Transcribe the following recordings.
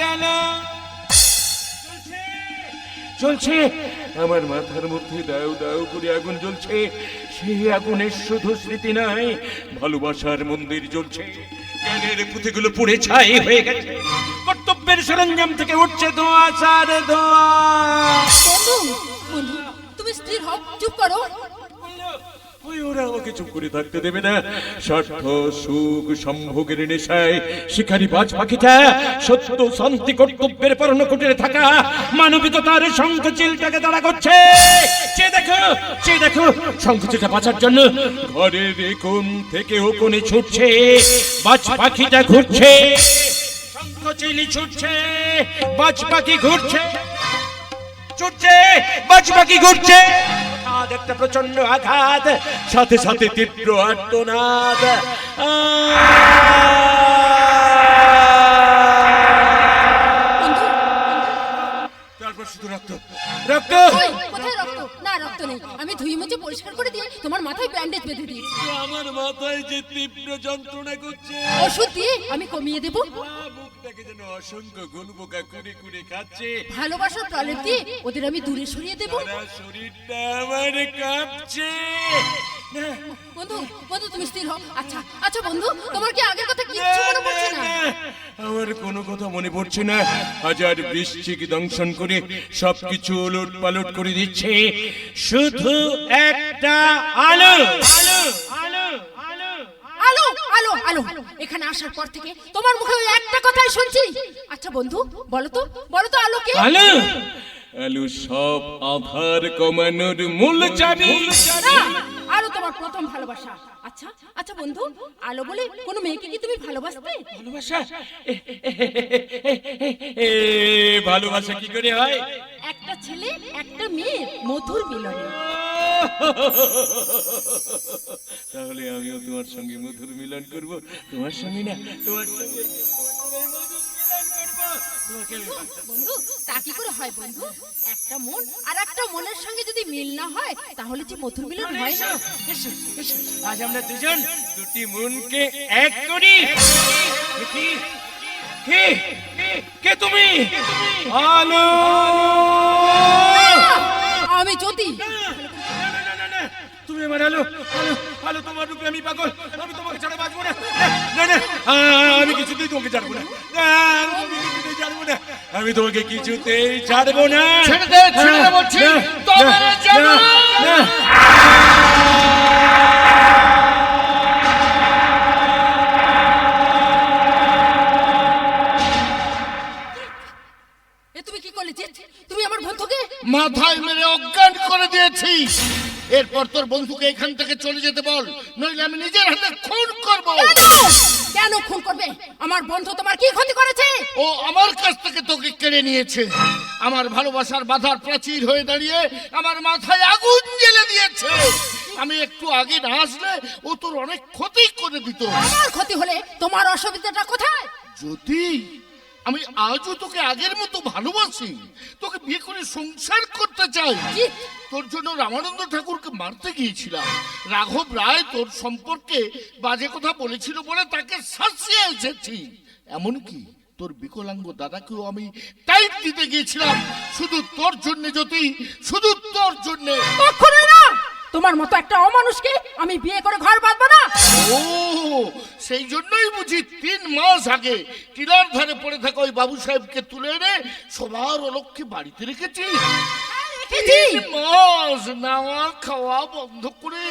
গেল। চলছে। আমার মাথার মধ্যে দাও দাও করে আগুন জ্বলছে। সেই আগুনের শুধু স্মৃতি নয় ভালোবাসার মন্দির জ্বলছে। জ্ঞানের পুঁথিগুলো পুড়ে ছাই হয়ে গেছে। কর্তব্যের সরঞ্জাম থেকে উঠছে ধোঁয়া সার ধোঁয়া। বন্ধু বন্ধু তুমি স্থির হও চুপ করো। ওরা আমাকে চুপ করে থাকতে দেবে না। স্বার্থ, সুখ, সম্ভোগের নেশায় শিকারী বাজ পাখিটা সত্য শান্তি কর্তব্যের পরণকুটিরে থাকা মানবিকতার শঙ্খচিলটাকে তাড়া করছে। সে দেখো সে দেখো শঙ্খচিলটা বাঁচার জন্য ঘরের কোণ থেকে ও কোণে ছুটছে, বাজ পাখিটা ঘুরছে। শঙ্খচিলি ছুটছে, বাজ পাখি ঘুরছে। ছুটছে, বাজ পাখি ঘুরছে। একটা প্রচণ্ড আঘাত সাথে সাথে তীব্র আর্তনাদ। তারপর শুধু রক্ত। রক্ত! রক্ত নেই। আমি ধুই মুছে পরিষ্কার করে দিয়ে তোমার মাথায় ব্যান্ডেজ বেঁধে দিয়েছি। আমার মাথায় যে তীব্র যন্ত্রণা করছে। ওষুধ দিয়ে আমি কমিয়ে দেবো। মুখটাকে যেন অসংখ্য গুলবোকা কুড়ি কুড়ি খাচ্ছে। ভালোবাসার প্রলেপ দিয়ে ওদের আমি দূরে সরিয়ে দেবো। শরীরটা আমার কাঁপছে। বন্ধু বন্ধু তুমি স্থির হও। আচ্ছা আচ্ছা বন্ধু তোমার কি আগের কথা কিচ্ছু মনে পড়ছে না? আমার কোনো কথা মনে পড়ছে না। হাজার বৃশ্চিক দংশন করে সবকিছু উলট পালট করে দিচ্ছে। শুধু একটা আলো। আলো আলো আলো আলো আলো আলো। এখানে আসার পর থেকে তোমার মুখে ওই একটা কথাই শুনছি। আচ্ছা বন্ধু বলো তো বলো তো আলো কে? আলো। আলো সব আধার কমানোর মূল চাবি। আলো তোমার প্রথম ভালোবাসা। আচ্ছা আচ্ছা বন্ধু আলো বলে কোনো মেয়েকে কি তুমি ভালোবাসতে? ভালোবাসা? ভালোবাসা কি করে হয়? একটা ছেলে একটা মেয়ে মধুর মিলনে। তাহলে আমিও তোমার সঙ্গে মধুর মিলন করব। তোমার সঙ্গে না তোমার সঙ্গে বন্ধু তা কি করে হয় বন্ধু? একটা মন আর একটা মনের সঙ্গে যদি মিল না হয় তাহলে যে মধুর মিলন হয় না। আজ আমরা দুজন দুটি মনকে এক করি। কি? কে? তুমি? আলো! আমি জ্যোতি। তুমি আমার আলো আলো আলো তোমার রূপে আমি পাগল। আমি তোমাকে ছাড়া বাঁচবো না। না না আমি কিছুতেই তোমাকে ছাড়বো না আমি তোমাকে কিছুতেই ছাড়বো না। ছেড়ে দে, ছেড়ে দে বলছি। তুমি কি করলে? তুমি আমার বন্ধুকে? মাথায় মেরে অজ্ঞান করে দিয়েছি এরপর তোর বন্ধুকে এখান থেকে চলে যেতে বল। নইলে আমি নিজের হাতে খুন করব। কেন? খুন করবে? আমার বন্ধু তোমার কি ক্ষতি করেছে? ও আমার কাছ থেকে তোকে কেড়ে নিয়েছে। আমার ভালোবাসার বাধার প্রাচীর হয়ে দাঁড়িয়ে আমার মাথায় আগুন জ্বেলে দিয়েছে। আমি একটু আগে না আসলে ও তোর অনেক ক্ষতি করে দিত। আমার ক্ষতি হলে তোমার অসুবিধাটা কোথায়? যদি আমি আজও তোকে আগের মতো ভালোবাসি। তোকে বিয়ে করে সংসার করতে চাই। তোর জন্য রামানন্দ ঠাকুরকে মারতে গিয়েছিলাম। রাঘব রায় তোর সম্পর্কে বাজে কথা বলেছিল বলে তাকে শাসিয়ে এসেছি। এমনকি তোর বিকলাঙ্গ দাদাকেও আমি টাইট দিতে গিয়েছিলাম। শুধু তোর জন্য যদি শুধু তোর জন্য। তোমার মতো একটা অমানুষকে আমি বিয়ে করে ঘর বাঁধবো না। ও সেই জন্যই বুঝি তিন মাস আগে টিলার ধারে পড়ে থাকা ওই বাবু সাহেবকে তুলে এনে সবার অলক্ষে বাড়িতে রেখেছি। তিন মাস নাওয়া খাওয়া বন্ধ করে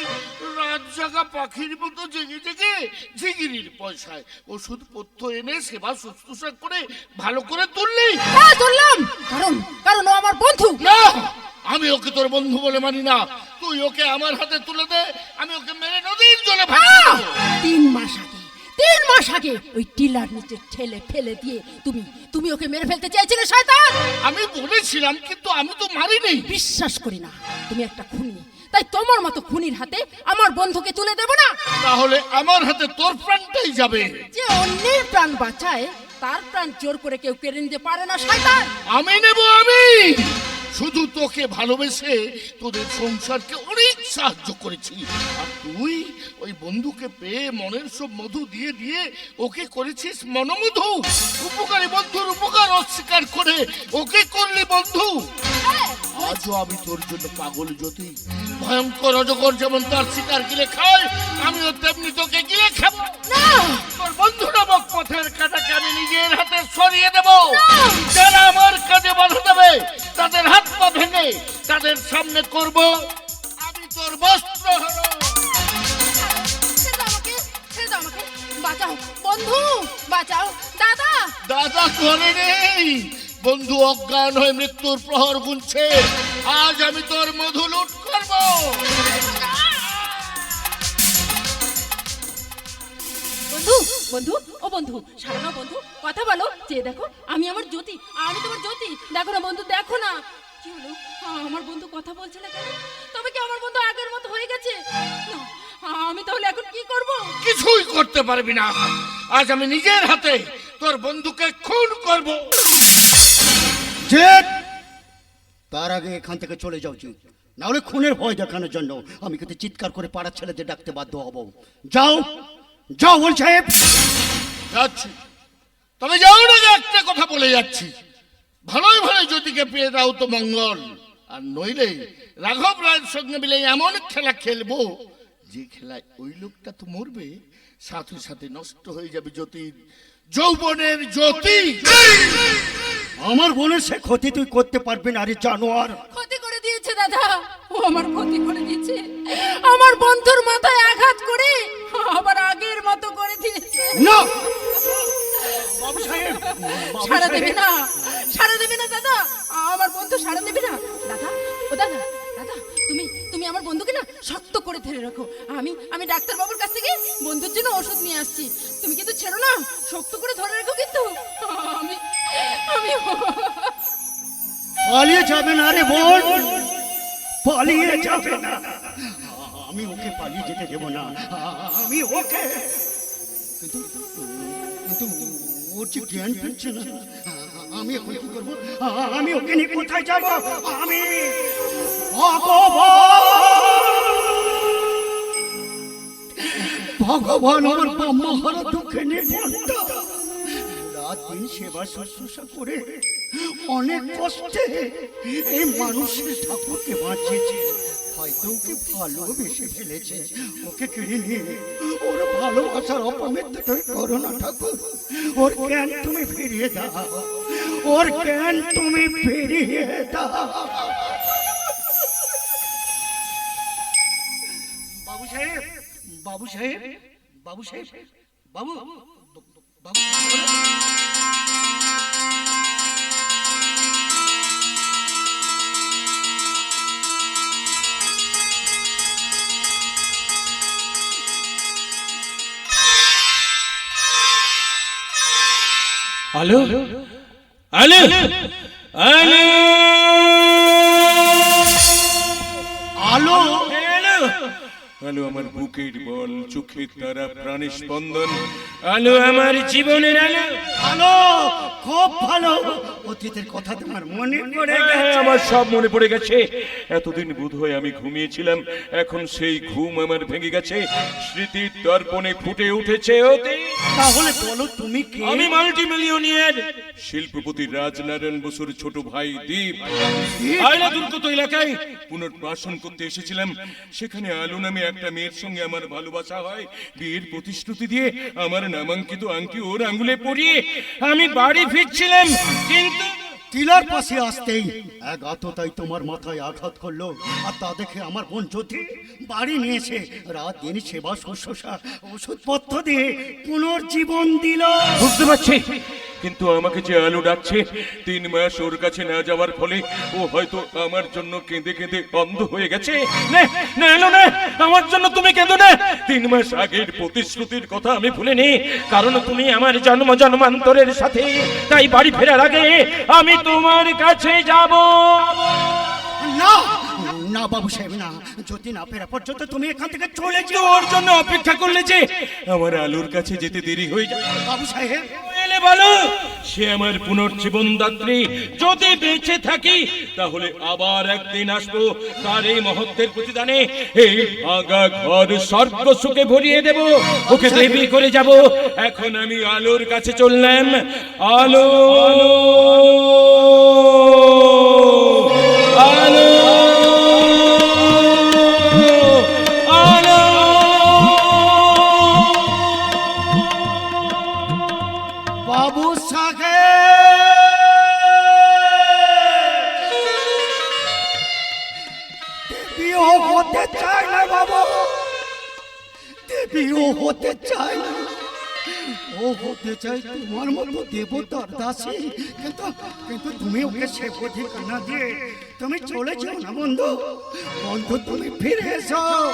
রাত জাগা পাখির মতো জেগে জেগে ঝিগিরির পয়সায় ওষুধ পথ্য এনে সেবা শুশ্রূষা করে ভালো করে তুললি। হ্যাঁ ধরলাম কারণ কারণ ও আমার বন্ধু। না! আমি ওকে তোর বন্ধু বলে মানি না। তুই ওকে আমার হাতে তুলে দে আমি ওকে মেরে নদীর জলে ভাসিয়ে! তিন মাস আগে তিন মাস আগে ওই টিলার নিচে ঠেলে ফেলে দিয়ে তুমি তুমি ওকে মেরে ফেলতে চেয়েছিলে শয়তান? আমি বলেছিলাম কিন্তু আমি তো মারিনি। বিশ্বাস করি না তুমি একটা খুনি। তাই তোমার মতো খুনির হাতে আমার বন্ধুকে তুলে দেব না? তাহলে আমার হাতে তোর প্রাণটাই যাবে। যে অন্যের প্রাণ বাঁচায় তার প্রাণ জোর করে কেউ কেড়ে নিতে পারে না শয়তান। আমি নেব আমি! তোকে ভালোবেসে তোদের সংসারকে অনেক সাহায্য করেছি। আর তুই ওই বন্ধুকে পেয়ে মনের সব মধু দিয়ে দিয়ে ওকে করেছিস মনোমধু। উপকারী বন্ধুর উপকার অস্বীকার করে ওকে করলি বন্ধু। হ্যাঁ, আজও আমি তোর জন্য পাগল জ্যোতি। ভয়ঙ্কর অজগর যেমন তার শিকার গিলে খায় আমিও তেমনি তোকে গিলে খাব। তোর বন্ধু নামক পথের কাটাকে আমি নিজের হাতে সরিয়ে দেব! যারা আমার কাজে বাধা দেবে তাদের হাত পা ভেঙে তাদের সামনে করব। তোর বস্ত্র হরণ। বাঁচাও। বন্ধু বাঁচাও। দাদা! দাদা করে নেই। বন্ধু অজ্ঞান হয়ে মৃত্যুর প্রহর গুনছে। আজ আমি তোর মধু লুট করব। বন্ধু বন্ধু ও বন্ধু সারানো বন্ধু কথা বলো। যে দেখো আমি আমার জ্যোতি আমি তোমার জ্যোতি। দেখো না বন্ধু দেখো না। কি হলো? আমার বন্ধু কথা বলছে না কেন? তবে কি আমার বন্ধু আগের মতো হয়ে গেছে? না আমি তাহলে এখন কি করব? কিছুই করতে পারবি না। আজ আমি নিজের হাতে তোর বন্ধুকে খুন করব। যে তার আগে এখান থেকে চলে যাও উচিত নাহলে খুনের ভয় দেখানোর জন্য আমি কিন্তু চিৎকার করে পাড়ার ছেলেদের ডাকতে বাধ্য হব। যাও। যাও বল সাহেব। যাচ্ছি। তবে যাও না যে একটা কথা বলে যাচ্ছি। ভালোই ভালোই জ্যোতিকে পেয়ে দাও তো মঙ্গল। আর নইলে রাঘব রায়ের সঙ্গে মিলে এমন খেলা খেলব যে খেলায় ওই লোকটা তো মরবে সাথে সাথে নষ্ট হয়ে যাবে জ্যোতির। যৌবনের জ্যোতি! আমার বোনের সে ক্ষতি তুই করতে পারবি না আরে জানোয়ার। ক্ষতি করে দিয়েছে দাদা। ও আমার ক্ষতি করে দিয়েছে। আমার বন্ধুর মাথায় আঘাত করে আবার আগের মতো করে দিয়েছে। না! সারা দেবে না সারা দেবে না দাদা। আমার বন্ধু সারা দেবে না। দাদা ও দাদা দাদা তুমি তুমি আমার বন্ধুকে না শক্ত করে ধরে রাখো। আমি আমি ডাক্তার বাবুর কাছ থেকে বন্ধুর জন্য ওষুধ নিয়ে আসছি। তুমি কিন্তু ছেড়ো না শক্ত করে ধরে রাখো কিন্তু। আমি আমি পালিয়ে যাবে না রে বোন। পালিয়ে যাবে না। আমি ওকে পালিয়ে যেতে দেব না। আমি ওকে কিন্তু কিন্তু ওর যে জ্ঞান ফিরছে না। আমি এখন কি করব? আমি ওকে নিয়ে কোথায় যাব? আমি ভগবান ভগবান আমার ব্রহ্মহারা হারা দুঃখে নিয়ে রাত দিন সেবা শুশ্রূষা করে অনেক কষ্টে এই মানুষের ঠাকুরকে বাঁচিয়েছে। হয়তো ওকে ভালোবেসে ফেলেছে। ওকে কিনে নিয়ে ওর ভালোবাসার অপমৃত্যু করো না ঠাকুর। ওর জ্ঞান তুমি ফিরিয়ে দাও। ওর জ্ঞান তুমি ফিরিয়ে দাও। বাবু সাহেব বাবু সাহেব বাবু সাহেব বাবু বাবু। আলো আলো আলো আলো আলো আমার বুকের বল চোখের তারা প্রাণের স্পন্দন। আলো আমার জীবনের আলো। ভালো খুব ভালো। অতীতের কথা তোমার মনে পড়ে হ্যাঁ, গেছে। আমার সব মনে পড়ে গেছে। এতদিন বোধ হয় আমি ঘুমিয়েছিলাম এখন সেই ঘুম আমার ভেঙে গেছে। স্মৃতির দর্পণে ফুটে উঠেছে ওতে তাহলে বলো তুমি কে? আমি মাল্টি মিলিয়নিয়ার শিল্পপতি রাজনারায়ণ বসুর ছোট ভাই দীপ। আয়লা দুর্গত এলাকায় পুনর্বাসন করতে এসেছিলাম। সেখানে আলু নামে একটা মেয়ের সঙ্গে আমার ভালোবাসা হয় বিয়ের প্রতিশ্রুতি দিয়ে আমার নামাঙ্কিত আংটি ওর আঙ্গুলে পরিয়ে আমি বাড়ি ফিরছিলাম। কিন্তু টিলার পাশে আসতেই এক আততাই তোমার মাথায় আঘাত করল আর তা দেখে আমার বোন জ্যোতি বাড়ি নিয়েছে। রাত দিন সেবা শুশ্রূষা ওষুধপত্র দিয়ে পুনর্জীবন দিল। বুঝতে পারছি। কিন্তু আমাকে যে আলু ডাকছে তিন মাস ওর কাছে না যাওয়ার ফলে ও হয়তো আমার জন্য কেঁদে কেঁদে অন্ধ হয়ে গেছে। না না আলু না আমার জন্য তুমি কেঁদো না। তিন মাস আগের প্রতিশ্রুতির কথা আমি ভুলিনি কারণ তুমি আমার জন্ম জন্মান্তরের সাথে তাই বাড়ি ফেরার আগে আমি তোমার কাছে যাব। না না বাবু সাহেব না যদি না ফেরা পর্যন্ত তুমি এখান থেকে চলে যাও। ওর জন্য অপেক্ষা করলে যে আমার আলুর কাছে যেতে দেরি হয়ে যাবে বাবু সাহেব এলে বলো, সে আমার পুনর্জীবন দাত্রী। যদি বেঁচে থাকি, তাহলে আবার একদিন আসব তার এই মহত্বের প্রতিদানে। এই আগা ঘর স্বর্গ সুখে ভরিয়ে দেব, ওকে দেবী করে যাব। এখন আমি আলোর কাছে চললাম। আলো! হতে চায় না বাবা। দেবীও হতে চায় না। ও হতে চাই তোমার মতো দেবতার দাসী। কিন্তু কিন্তু তুমি ওকে সে অধিকার না দিয়ে তুমি চলে যাও না বন্ধু। বন্ধু, তুমি ফিরে এসো।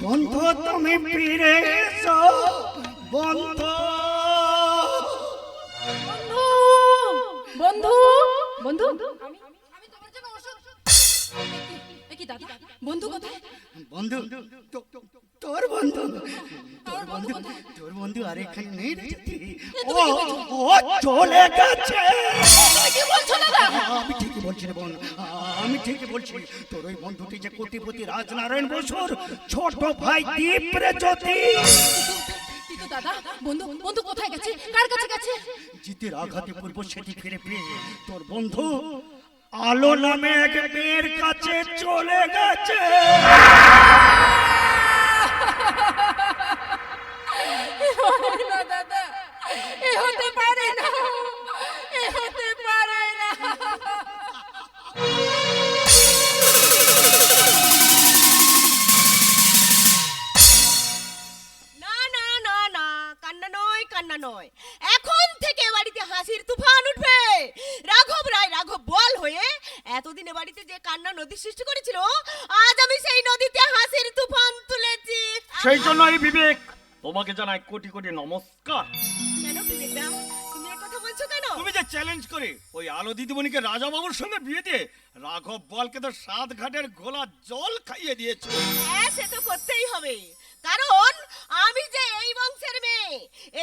বন্ধু, তুমি ফিরে এসো। বন্ধু। বন্ধু বন্ধু বন্ধু, আমি কি দাদা? বন্ধু কোথায়? বন্ধু তোর বন্ধু। তোর বন্ধু তোর বন্ধু আর এখানে নেই রে ও ও চলে গেছে। কি বলছো দাদা? আমি ঠিকই বলছি রে বোন আমি ঠিকই বলছি। তোর ওই বন্ধুটি যে কোটিপতি রাজনারায়ণ বসুর ছোট ভাই দীপ রে জ্যোতি দাদা? বন্ধু বন্ধু কোথায় গেছে? কার কাছে গেছে? জিতের আঘাতে পূর্ব সেটি ফিরে পেয়ে তোর বন্ধু আলো নামে এক মেয়ের কাছে চলে গেছে। না না। না না নয় নয়। এখন হাসির তুফান উঠবে। রাঘব রায় রাঘব বল হয়ে এতদিন বাড়িতে যে কান্না নদী সৃষ্টি করেছিল আজ আমি সেই নদীতে হাসির তুফান তুলেছি। সেই জন্য এই বিবেক তোমাকে জানাই কোটি কোটি নমস্কার। কেন বিবেকদা? তুমি এই কথা বলছো কেন? তুমি যে চ্যালেঞ্জ করে ওই আলো দিদিমণিকে রাজা বাবুর সঙ্গে বিয়ে দিয়ে রাঘব বলকে তো সাত ঘাটের গোলা জল খাইয়ে দিয়েছ। হ্যাঁ সে তো করতেই হবে। কারণ আমি যে এই বংশের মেয়ে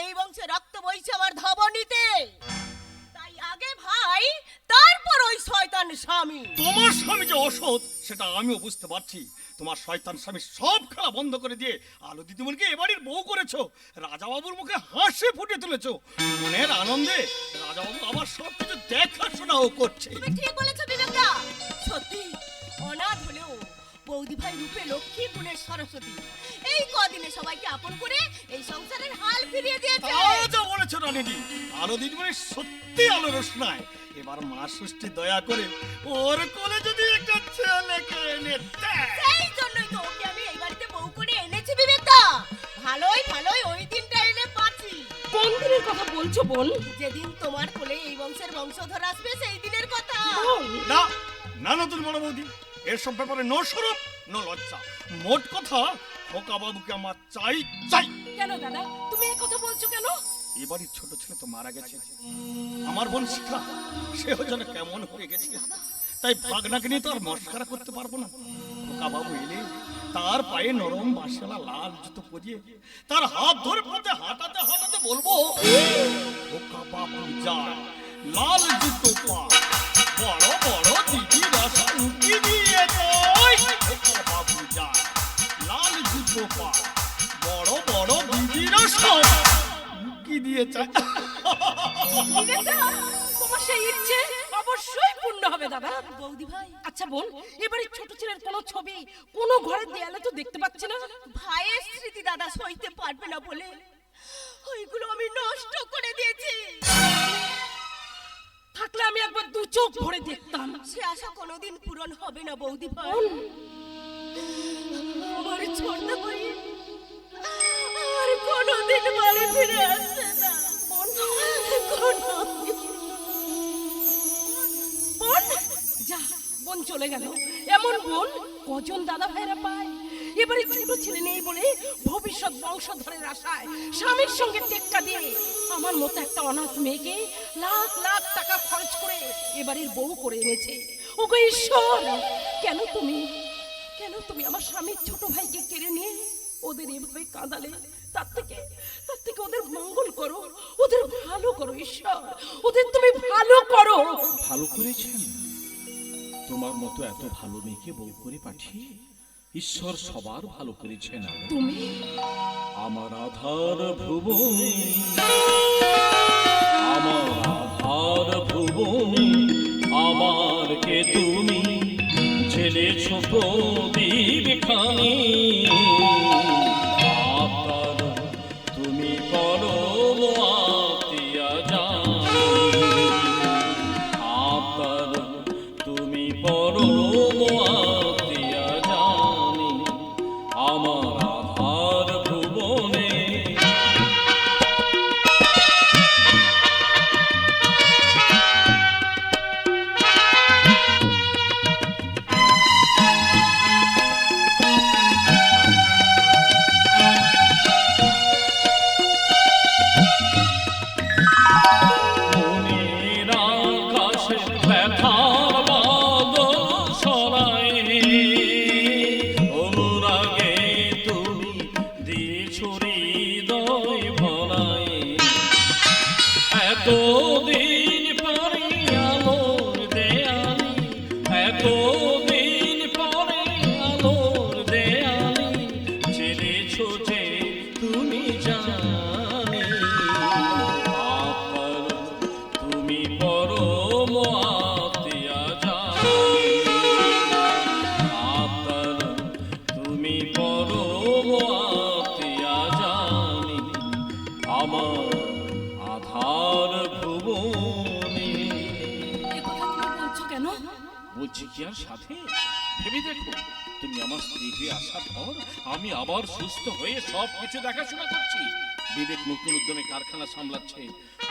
এই বংশে রক্ত বইছে আমার ধবনীতে। তাই আগে ভাই তারপর ওই শয়তান স্বামী। তোমার স্বামী যে অসৎ সেটা আমিও বুঝতে পারছি। তোমার শয়তান স্বামী সব খেলা বন্ধ করে দিয়ে আলো দিদিমণিকে এবাড়ির বউ করেছ রাজাবাবুর মুখে হাসি ফুটে তুলেছো। মনের আনন্দে রাজাবাবু আবার সব কিছু দেখাশোনাও করছে। তুমি ঠিক বলেছ বিবেকদা। সত্যি অনাথ হলেও বৌদি ভাই রূপে লক্ষ্মী গুণের সরস্বতী। এই কদিনে সবাইকে আপন করে এই সংসারের হাল ফিরিয়ে দিয়েছে। তাও যা বলেছ রানীদি আলো দিদিমণি সত্যি আলো রোশনায়। এবার মা ষষ্ঠী দয়া করে ওর কোলে যদি একটা ছেলেকে এনে দেয়। সেই জন্যই তো ওকে আমি এই বাড়িতে বউ করে এনেছি বিবেকদা। ভালোই ভালোই ওই দিনটা এনে পাচ্ছি কোন দিনের কথা বলছো বোন? যেদিন তোমার কোলে এই বংশের বংশধর আসবে সেই দিনের কথা। না না নতুন বড় বৌদি। এসব ব্যাপারে নো সরব নো লজ্জা। মোট কথা খোকা বাবুকে আমার চাই চাই। কেন দাদা? তুমি এই কথা বলছো কেন? ছোট ছেলে তো মারা গেছে। আমার বোন শিখা সেও যেন কেমন হয়ে গেছে। তাই ভাগনাকে নিয়ে তো আর মস্কারা করতে পারব না। খোকা বাবু এলে তার পায়ে নরম বাসলা লাল জুতো পরিয়ে তার হাত ধরে পথে হাঁটাতে হাঁটাতে বলব খোকা বাবু যায় লাল জুতো পা। বড় বড় দিদি রাসা উকি বড় বড় দিদি রাসা উকি দিয়ে যায় তোমার সেই ইচ্ছে অবশ্যই পূর্ণ হবে দাদা। বৌদি ভাই। আচ্ছা বোন এবারে ছোট ছেলের কোনো ছবি কোনো ঘরের দেয়ালে তো দেখতে পাচ্ছি না। ভাইয়ের স্মৃতি দাদা সইতে পারবে না বলে। ওইগুলো আমি নষ্ট করে দিয়েছি। থাকলে আমি একবার দু চোখ ভরে দেখতাম। সে আশা কোনোদিন পূরণ হবে না বৌদি ভাই। আমার ছোট ভাই। আর কোনোদিন বাড়ি ফিরে যা, বোন চলে গেল। এমন বোন কজন দাদা ভাইরা পায়? এবারে ছোট ছেলে নেই বলে ভবিষ্যৎ বংশধরের আশায় স্বামীর সঙ্গে টেক্কা দিয়ে আমার মতো একটা অনাথ মেয়েকে লাখ লাখ টাকা খরচ করে এবারের বউ করে এনেছে। ওগো ঈশ্বর, কেন তুমি কেন তুমি আমার স্বামীর ছোট ভাইকে কেড়ে নিয়ে ওদের এভাবে কাঁদালে? তার থেকে তার থেকে ওদের মঙ্গল করো ওদের ভালো করো ঈশ্বর। ওদের তুমি ভালো করো। ভালো করেছেন? তোমার মতো এত ভালো মেয়েকে বউ করে পাঠিয়ে ঈশ্বর সবার ভালো করেছেন তুমি? আমার আধার ভুবন। আমার আধার ভুবন। আমার কে তুমি ছেলেছ প্রদীপ খানি বলছি কি আর সাথে? ভেবে দেখো তুমি আমার স্ত্রী হয়ে আসার পর আমি আবার সুস্থ হয়ে সব কিছু দেখাশোনা করছি। বিবেক নতুন উদ্যমে কারখানা সামলাচ্ছে।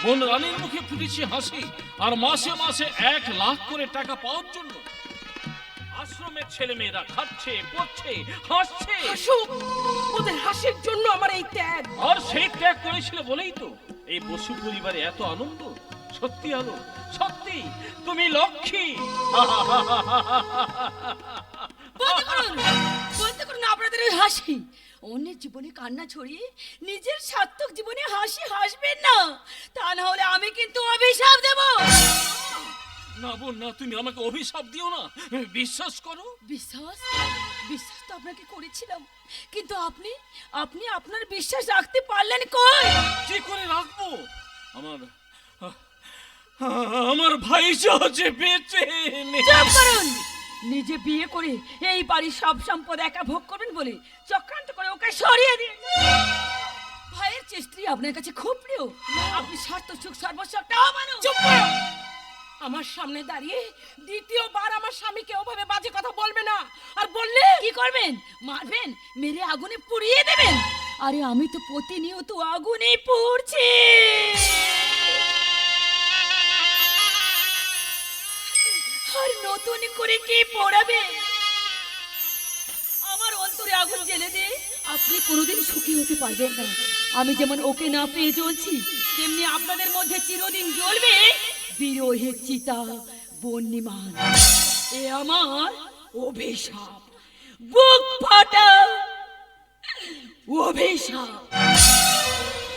বোন রানীর মুখে ফুটেছে হাসি আর মাসে মাসে এক লাখ করে টাকা পাওয়ার জন্য আশ্রমের ছেলে মেয়েরা খাচ্ছে পড়ছে হাসছে। ওদের হাসির জন্য আমার এই ত্যাগ। আর সেই ত্যাগ করেছিল বলেই তো এই বসু পরিবারে এত আনন্দ সত্যি আলো। সত্যি তুমি লক্ষ্মী। বন্ধ করুন বন্ধ করুন আপনাদের ওই হাসি। অন্যের জীবনে কান্না ছড়িয়ে নিজের সার্থক জীবনে হাসি হাসবেন না। তা না হলে আমি কিন্তু অভিশাপ দেব। না বোন না তুমি আমাকে অভিশাপ দিও না। বিশ্বাস করো। বিশ্বাস? বিশ্বাস তো আপনাকে করেছিলাম। কিন্তু আপনি আপনি আপনার বিশ্বাস রাখতে পারলেন কই? কি করে রাখব? আমার আমার ভাই সহজে বেঁচে নেই। চুপ করুন। নিজে বিয়ে করে এই বাড়ির সব সম্পদ একা ভোগ করবেন বলে চক্রান্ত করে ওকে সরিয়ে দিন। ভাইয়ের চেষ্টি আপনার কাছে খুব প্রিয়। আপনি স্বার্থ সুখ সর্বস্ব একটা অমানুষ চুপ করো আমার সামনে দাঁড়িয়ে দ্বিতীয়বার আমার স্বামীকে ওভাবে বাজে কথা বলবে না। আর বললে কি করবেন? মারবেন মেরে আগুনে পুড়িয়ে দেবেন। আরে আমি তো প্রতিনিয়ত আগুনে পুড়ছি। আর নতুন করে কে পড়াবে? আমার অন্তরে আগুন জেলে দিয়ে আপনি কোনোদিন সুখী হতে পারবেন না। আমি যেমন ওকে না পেয়ে চলছি তেমনি আপনাদের মধ্যে চিরদিন জ্বলবে বিরোহের চিতা বন্যিমান এ আমার অভিশাপ। বুক ফাটা অভিশাপ।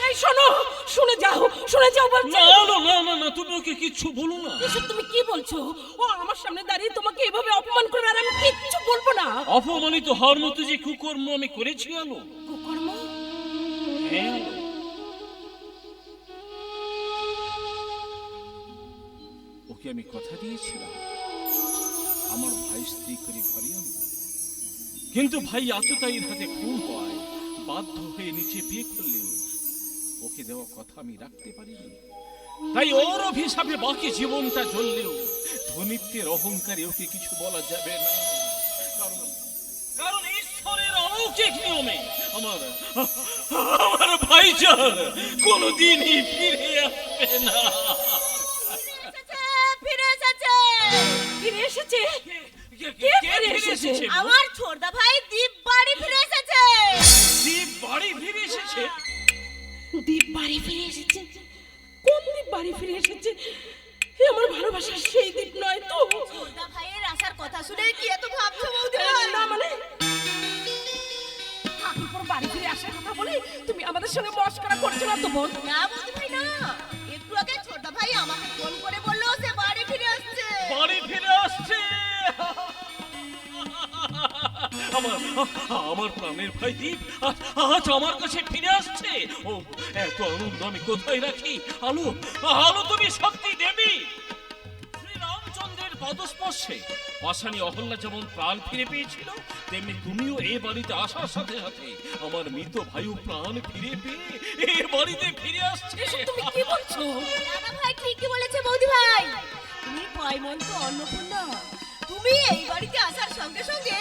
এই শোনো শুনে যাও শুনে যাও বলছি। না না না না না তুমি ওকে কিছু বলো না। এসব তুমি কি বলছো? ও আমার সামনে দাঁড়িয়ে তোমাকে এভাবে অপমান করবে আর আমি কিচ্ছু বলব না। অপমানিত হওয়ার মতো যে কুকর্ম আমি করেছি আলো। কুকর্ম? হ্যাঁ ওকে আমি কথা দিয়েছিলাম। আমার ভাই স্ত্রী করে ঘরে আনব। কিন্তু ভাই এতটাই হাতে খুন হয় বাধ্য হয়ে নিচে বিয়ে করলেও ওকে দেওয়া কথা আমি রাখতে পারিনি। তাই ওর অভিশাপে বাকি জীবনটা জ্বললেও ধনিত্বের অহংকারে ওকে কিছু বলা যাবে না। কারণ কারণ ঈশ্বরের অলৌকিক নিয়মে আমার আমার ভাইজান কোনোদিনই ফিরে আসবে না। ফিরে এসেছে ফিরে এসেছে। কে- কে কে ফিরে ফিরে এসেছে? এসেছে আমার ছোটদা ভাই দীপ বাড়ি ফিরে এসেছে। দীপ বাড়ি ফিরে এসেছে? দীপ বাড়ি ফিরে এসেছে। কোন বাড়ি ফিরে এসেছে? এ আমার ভালোবাসার সেই দিক নয় তো। ছোটদা ভাইয়ের আসার কথা শুনে কি এত ভাবছ বৌদি? না মানে? ঠাকুরপুর বাড়ি ফিরে আসার কথা বলে তুমি আমাদের সঙ্গে মস্করা করছ না তো বোন না বৌদি ভাই না। একটু আগে ছোটদা ভাই আমাকে ফোন করে বলল সে বাড়ি ফিরে আসছে। বাড়ি ফিরে আসছে? আমার আমার প্রাণের ভাই দীপ আজ আমার কাছে ফিরে আসছে। ও এত আনন্দ আমি কোথায় রাখি? আলো আলো তুমি শক্তি দেবী। পদস্পর্শে পাশানি অহল্যা যেমন প্রাণ ফিরে পেয়েছিল তেমনি তুমিও এ বাড়িতে আসার সাথে সাথে আমার মৃত ভাইও প্রাণ ফিরে পেয়ে এ বাড়িতে ফিরে আসছে। তুমি কি বলছো? দাদা ভাই ঠিকই বলেছে বৌদি ভাই। তুমি পয়মন্ত অন্নপূর্ণা তুমি এই বাড়িতে আসার সঙ্গে সঙ্গে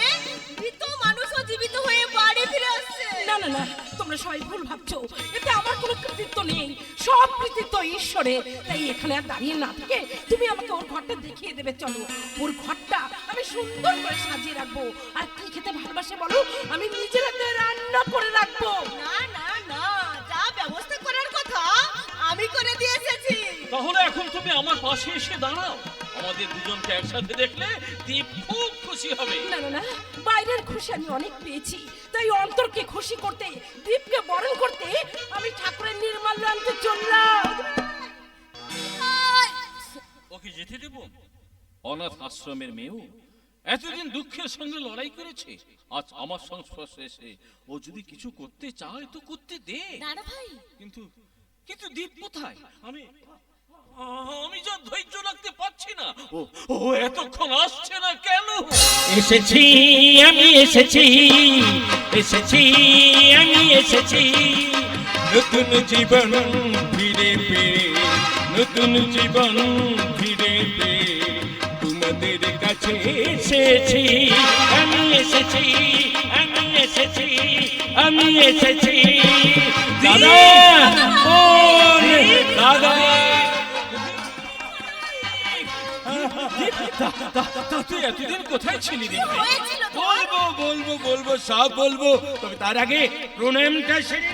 মৃত মানুষও জীবিত হয়ে বাড়ি ফিরে আসছে। না না না তোমরা সবাই ভুল ভাবছ। এতে আমার কোনো কৃতিত্ব নেই। সব কৃতিত্ব ঈশ্বরের। তাই এখানে আর দাঁড়িয়ে না থেকে তুমি আমাকে ওর ঘরটা দেখিয়ে দেবে চলো। ওর ঘরটা আমি সুন্দর করে সাজিয়ে রাখব। আর কি খেতে ভালোবাসে বলো? আমি নিজের হাতে রান্না করে রাখব। না না না যা ব্যবস্থা করার কথা আমি করে দিয়ে এসেছি। তাহলে এখন তুমি আমার পাশে এসে দাঁড়াও। আমাদের দুজনকে একসাথে দেখলে দীপ খুব খুশি হবে। না না না বাইরের খুশি আমি অনেক পেয়েছি। তাই অন্তরকে খুশি করতে দীপকে বরণ করতে আমি ঠাকুরের নির্মাল্য আনতে চললাম। ওকে যেতে দেব? অনাথ আশ্রমের মেয়েও এতদিন দুঃখের সঙ্গে লড়াই করেছে। আজ আমার সংস্পর্শে এসে ও যদি কিছু করতে চায় তো করতে দে। দাদা ভাই। কিন্তু কিন্তু দীপ কোথায়? আমি আমি যা ধৈর্য রাখতে পারছি না ও এতক্ষণ আসছে না কেন? এসেছি আমি এসেছি এসেছি আমি এসেছি। নতুন জীবন ফিরে পেয়ে নতুন জীবন ফিরে পেয়ে তোমাদের কাছে এসেছি। আমি এসেছি আমি এসেছি আমি এসেছি। দাদা দাদা। তা তুই এতদিন কোথায় ছিলি রে? ভাই বলব বলব বলব সব বলব। তবে তার আগে প্রণামটা সেরে।